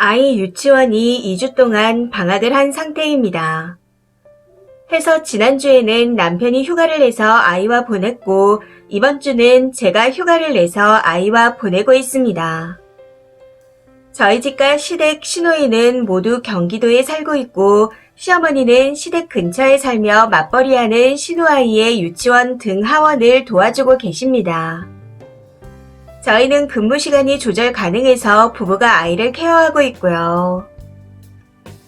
아이 유치원이 2주 동안 방학을 한 상태입니다. 해서 지난주에는 남편이 휴가를 내서 아이와 보냈고 이번 주는 제가 휴가를 내서 아이와 보내고 있습니다. 저희 집과 시댁 시노이는 모두 경기도에 살고 있고 시어머니는 시댁 근처에 살며 맞벌이하는 시누아이의 유치원 등 하원을 도와주고 계십니다. 저희는 근무 시간이 조절 가능해서 부부가 아이를 케어하고 있고요.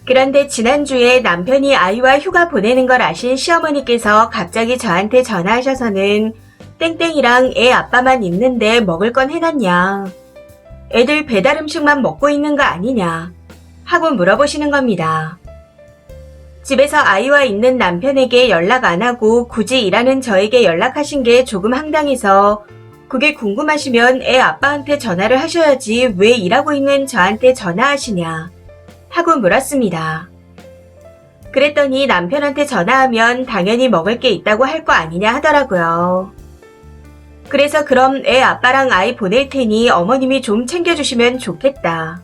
그런데 지난주에 남편이 아이와 휴가 보내는 걸 아신 시어머니께서 갑자기 저한테 전화하셔서는 땡땡이랑 애 아빠만 있는데 먹을 건 해놨냐. 애들 배달 음식만 먹고 있는 거 아니냐. 하고 물어보시는 겁니다. 집에서 아이와 있는 남편에게 연락 안 하고 굳이 일하는 저에게 연락하신 게 조금 황당해서 그게 궁금하시면 애 아빠한테 전화를 하셔야지 왜 일하고 있는 저한테 전화하시냐 하고 물었습니다. 그랬더니 남편한테 전화하면 당연히 먹을 게 있다고 할 거 아니냐 하더라고요. 그래서 그럼 애 아빠랑 아이 보낼 테니 어머님이 좀 챙겨주시면 좋겠다.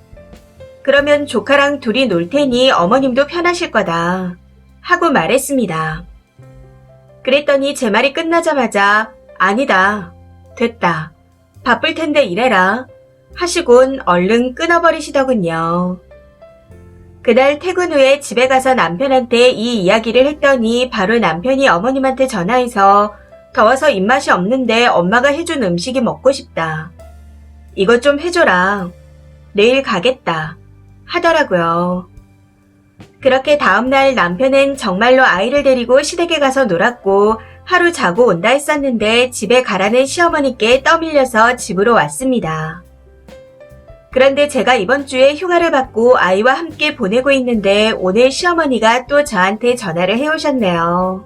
그러면 조카랑 둘이 놀 테니 어머님도 편하실 거다. 하고 말했습니다. 그랬더니 제 말이 끝나자마자 아니다. 됐다. 바쁠 텐데 일해라. 하시곤 얼른 끊어버리시더군요. 그날 퇴근 후에 집에 가서 남편한테 이 이야기를 했더니 바로 남편이 어머님한테 전화해서 더워서 입맛이 없는데 엄마가 해준 음식이 먹고 싶다. 이것 좀 해줘라. 내일 가겠다. 하더라고요. 그렇게 다음날 남편은 정말로 아이를 데리고 시댁에 가서 놀았고 하루 자고 온다 했었는데 집에 가라는 시어머니께 떠밀려서 집으로 왔습니다. 그런데 제가 이번 주에 휴가를 받고 아이와 함께 보내고 있는데 오늘 시어머니가 또 저한테 전화를 해오셨네요.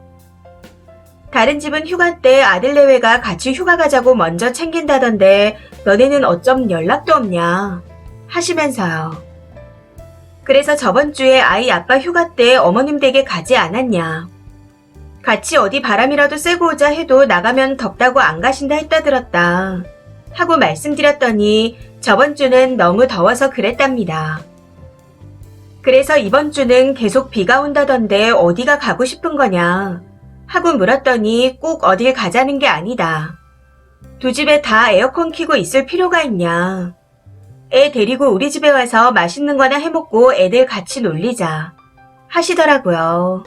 다른 집은 휴가 때 아들 내외가 같이 휴가 가자고 먼저 챙긴다던데 너네는 어쩜 연락도 없냐 하시면서요. 그래서 저번 주에 아이 아빠 휴가 때 어머님 댁에 가지 않았냐. 같이 어디 바람이라도 쐬고 오자 해도 나가면 덥다고 안 가신다 했다 들었다. 하고 말씀드렸더니 저번 주는 너무 더워서 그랬답니다. 그래서 이번 주는 계속 비가 온다던데 어디가 가고 싶은 거냐. 하고 물었더니 꼭 어딜 가자는 게 아니다. 두 집에 다 에어컨 켜고 있을 필요가 있냐. 애 데리고 우리 집에 와서 맛있는 거나 해먹고 애들 같이 놀리자. 하시더라고요.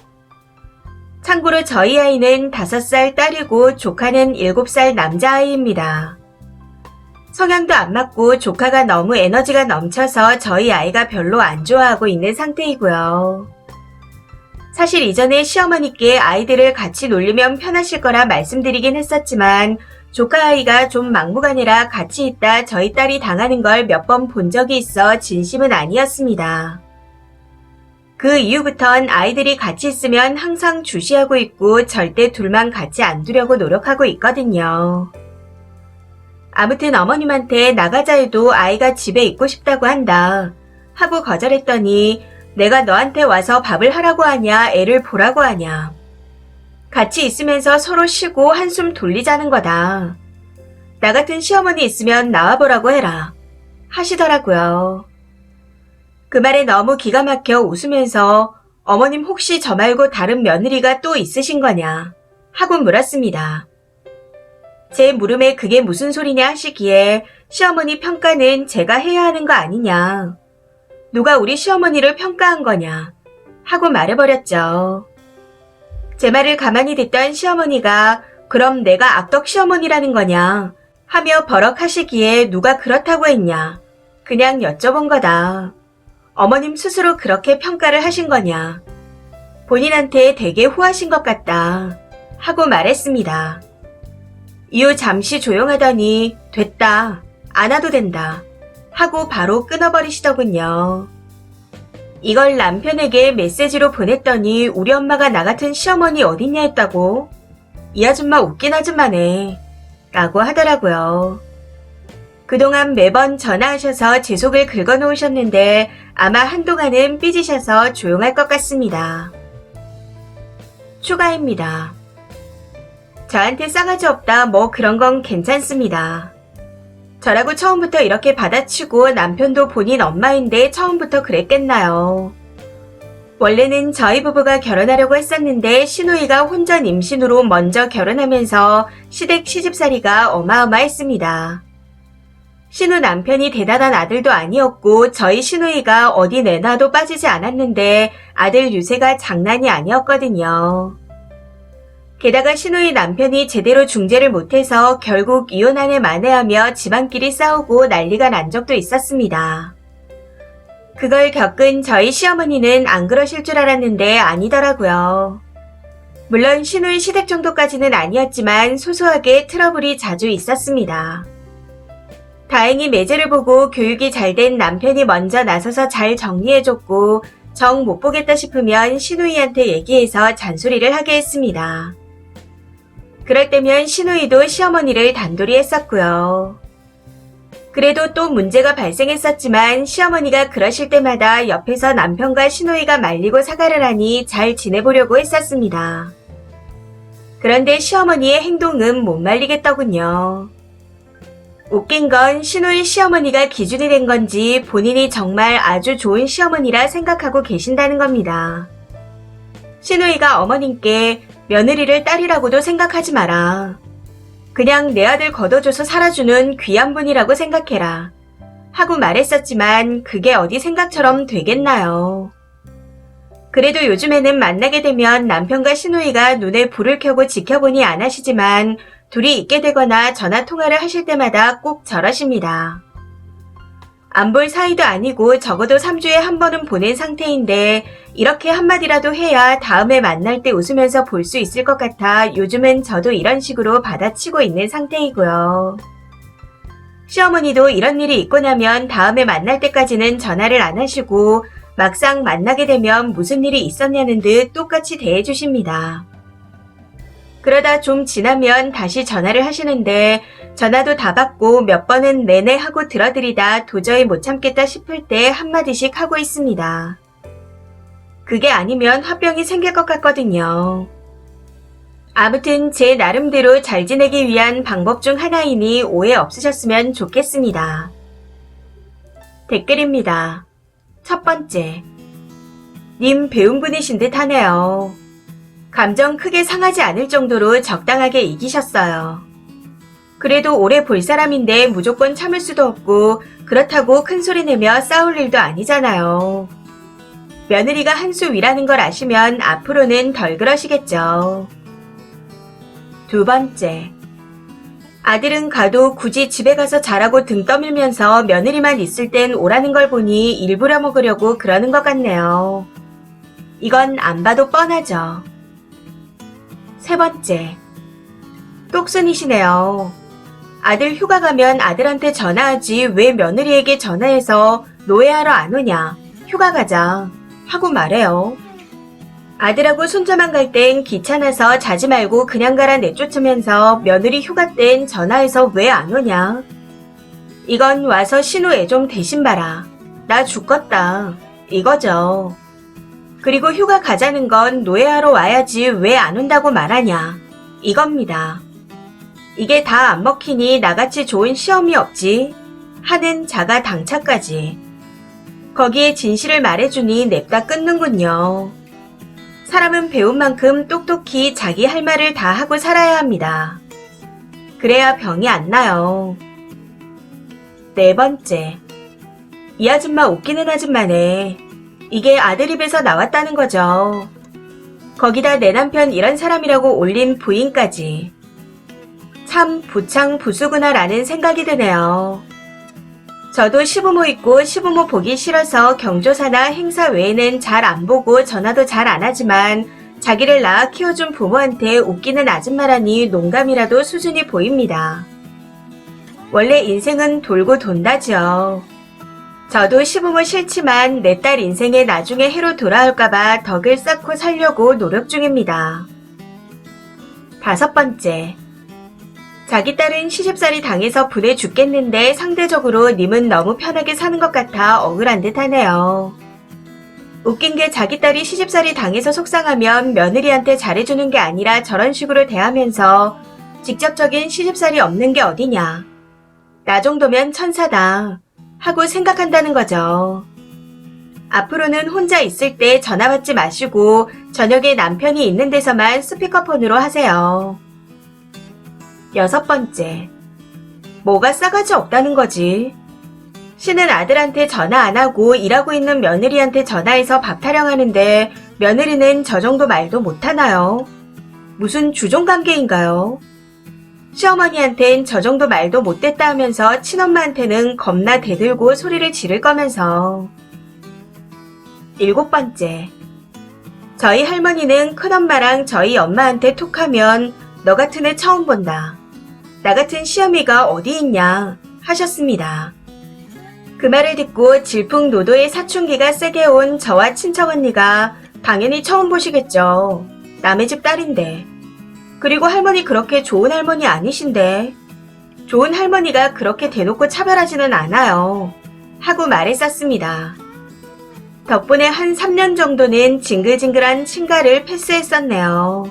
참고로 저희 아이는 5살 딸이고 조카는 7살 남자아이입니다. 성향도 안 맞고 조카가 너무 에너지가 넘쳐서 저희 아이가 별로 안 좋아하고 있는 상태이고요. 사실 이전에 시어머니께 아이들을 같이 놀리면 편하실 거라 말씀드리긴 했었지만 조카 아이가 좀 막무가내라 같이 있다 저희 딸이 당하는 걸 몇 번 본 적이 있어 진심은 아니었습니다. 그 이후부턴 아이들이 같이 있으면 항상 주시하고 있고 절대 둘만 같이 안 두려고 노력하고 있거든요. 아무튼 어머님한테 나가자 해도 아이가 집에 있고 싶다고 한다. 하고 거절했더니 내가 너한테 와서 밥을 하라고 하냐, 애를 보라고 하냐. 같이 있으면서 서로 쉬고 한숨 돌리자는 거다. 나 같은 시어머니 있으면 나와보라고 해라. 하시더라고요. 그 말에 너무 기가 막혀 웃으면서 어머님 혹시 저 말고 다른 며느리가 또 있으신 거냐? 하고 물었습니다. 제 물음에 그게 무슨 소리냐 하시기에 시어머니 평가는 제가 해야 하는 거 아니냐. 누가 우리 시어머니를 평가한 거냐. 하고 말해버렸죠. 제 말을 가만히 듣던 시어머니가 그럼 내가 악덕 시어머니라는 거냐 하며 버럭 하시기에 누가 그렇다고 했냐. 그냥 여쭤본 거다. 어머님 스스로 그렇게 평가를 하신 거냐. 본인한테 되게 호하신 것 같다. 하고 말했습니다. 이후 잠시 조용하더니 됐다. 안 와도 된다. 하고 바로 끊어버리시더군요. 이걸 남편에게 메시지로 보냈더니 우리 엄마가 나 같은 시어머니 어딨냐 했다고. 이 아줌마 웃긴 아줌마네. 라고 하더라고요. 그동안 매번 전화하셔서 제 속을 긁어놓으셨는데 아마 한동안은 삐지셔서 조용할 것 같습니다. 추가입니다. 저한테 싸가지 없다 뭐 그런 건 괜찮습니다. 저라고 처음부터 이렇게 받아치고 남편도 본인 엄마인데 처음부터 그랬겠나요. 원래는 저희 부부가 결혼하려고 했었는데 신우이가 혼전 임신으로 먼저 결혼하면서 시댁 시집살이가 어마어마했습니다. 신우 남편이 대단한 아들도 아니었고 저희 신우이가 어디 내놔도 빠지지 않았는데 아들 유세가 장난이 아니었거든요. 게다가 신우이 남편이 제대로 중재를 못해서 결국 이혼안에 만회하며 집안끼리 싸우고 난리가 난 적도 있었습니다. 그걸 겪은 저희 시어머니는 안 그러실 줄 알았는데 아니더라고요. 물론 신우이 시댁 정도까지는 아니었지만 소소하게 트러블이 자주 있었습니다. 다행히 매제를 보고 교육이 잘 된 남편이 먼저 나서서 잘 정리해줬고 정 못 보겠다 싶으면 신우이한테 얘기해서 잔소리를 하게 했습니다. 그럴 때면 신우이도 시어머니를 단돌이 했었고요. 그래도 또 문제가 발생했었지만 시어머니가 그러실 때마다 옆에서 남편과 신우이가 말리고 사과를 하니 잘 지내보려고 했었습니다. 그런데 시어머니의 행동은 못 말리겠더군요. 웃긴 건 신우이 시어머니가 기준이 된 건지 본인이 정말 아주 좋은 시어머니라 생각하고 계신다는 겁니다. 신우이가 어머님께 며느리를 딸이라고도 생각하지 마라. 그냥 내 아들 걷어줘서 살아주는 귀한 분이라고 생각해라. 하고 말했었지만 그게 어디 생각처럼 되겠나요? 그래도 요즘에는 만나게 되면 남편과 신우이가 눈에 불을 켜고 지켜보니 안 하시지만 둘이 있게 되거나 전화 통화를 하실 때마다 꼭 저러십니다. 안 볼 사이도 아니고 적어도 3주에 한 번은 보낸 상태인데 이렇게 한마디라도 해야 다음에 만날 때 웃으면서 볼 수 있을 것 같아 요즘은 저도 이런 식으로 받아치고 있는 상태이고요. 시어머니도 이런 일이 있고 나면 다음에 만날 때까지는 전화를 안 하시고 막상 만나게 되면 무슨 일이 있었냐는 듯 똑같이 대해주십니다. 그러다 좀 지나면 다시 전화를 하시는데 전화도 다 받고 몇 번은 내내 하고 들어드리다 도저히 못 참겠다 싶을 때 한마디씩 하고 있습니다. 그게 아니면 화병이 생길 것 같거든요. 아무튼 제 나름대로 잘 지내기 위한 방법 중 하나이니 오해 없으셨으면 좋겠습니다. 댓글입니다. 첫 번째. 님 배운 분이신 듯 하네요. 감정 크게 상하지 않을 정도로 적당하게 이기셨어요. 그래도 오래 볼 사람인데 무조건 참을 수도 없고 그렇다고 큰 소리 내며 싸울 일도 아니잖아요. 며느리가 한 수 위라는 걸 아시면 앞으로는 덜 그러시겠죠. 두 번째. 아들은 가도 굳이 집에 가서 자라고 등 떠밀면서 며느리만 있을 땐 오라는 걸 보니 일부러 먹으려고 그러는 것 같네요. 이건 안 봐도 뻔하죠. 세 번째. 똑순이시네요. 아들 휴가 가면 아들한테 전화하지 왜 며느리에게 전화해서 노예하러 안 오냐. 휴가 가자. 하고 말해요. 아들하고 손자만 갈 땐 귀찮아서 자지 말고 그냥 가라 내쫓으면서 며느리 휴가 땐 전화해서 왜 안 오냐. 이건 와서 신우 애좀 대신 봐라. 나 죽겠다. 이거죠. 그리고 휴가 가자는 건 노예하러 와야지 왜 안 온다고 말하냐. 이겁니다. 이게 다 안 먹히니 나같이 좋은 시험이 없지. 하는 자가 당차까지. 거기에 진실을 말해주니 냅다 끊는군요. 사람은 배운 만큼 똑똑히 자기 할 말을 다 하고 살아야 합니다. 그래야 병이 안 나요. 네 번째. 이 아줌마 웃기는 아줌마네. 이게 아들 입에서 나왔다는 거죠. 거기다 내 남편 이런 사람이라고 올린 부인까지. 참 부창 부수구나라는 생각이 드네요. 저도 시부모 있고 시부모 보기 싫어서 경조사나 행사 외에는 잘 안 보고 전화도 잘 안 하지만 자기를 낳아 키워준 부모한테 웃기는 아줌마라니 농감이라도 수준이 보입니다. 원래 인생은 돌고 돈다죠. 저도 시부모 싫지만 내 딸 인생에 나중에 해로 돌아올까봐 덕을 쌓고 살려고 노력 중입니다. 다섯 번째. 자기 딸은 시집살이 당해서 분해 죽겠는데 상대적으로 님은 너무 편하게 사는 것 같아 억울한 듯 하네요. 웃긴 게 자기 딸이 시집살이 당해서 속상하면 며느리한테 잘해주는 게 아니라 저런 식으로 대하면서 직접적인 시집살이 없는 게 어디냐. 나 정도면 천사다. 하고 생각한다는 거죠. 앞으로는 혼자 있을 때 전화 받지 마시고 저녁에 남편이 있는 데서만 스피커폰으로 하세요. 여섯 번째. 뭐가 싸가지 없다는 거지. 신은 아들한테 전화 안 하고 일하고 있는 며느리한테 전화해서 밥 타령하는데 며느리는 저 정도 말도 못하나요? 무슨 주종 관계인가요? 시어머니한텐 저 정도 말도 못됐다 하면서 친엄마한테는 겁나 대들고 소리를 지를 거면서. 일곱 번째. 저희 할머니는 큰엄마랑 저희 엄마한테 톡하면 너 같은 애 처음 본다. 나 같은 시어미가 어디 있냐 하셨습니다. 그 말을 듣고 질풍노도의 사춘기가 세게 온 저와 친척 언니가 당연히 처음 보시겠죠. 남의 집 딸인데. 그리고 할머니 그렇게 좋은 할머니 아니신데. 좋은 할머니가 그렇게 대놓고 차별하지는 않아요. 하고 말했었습니다. 덕분에 한 3년 정도는 징글징글한 친가를 패스했었네요.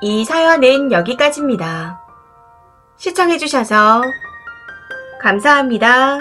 이 사연은 여기까지입니다. 시청해주셔서 감사합니다.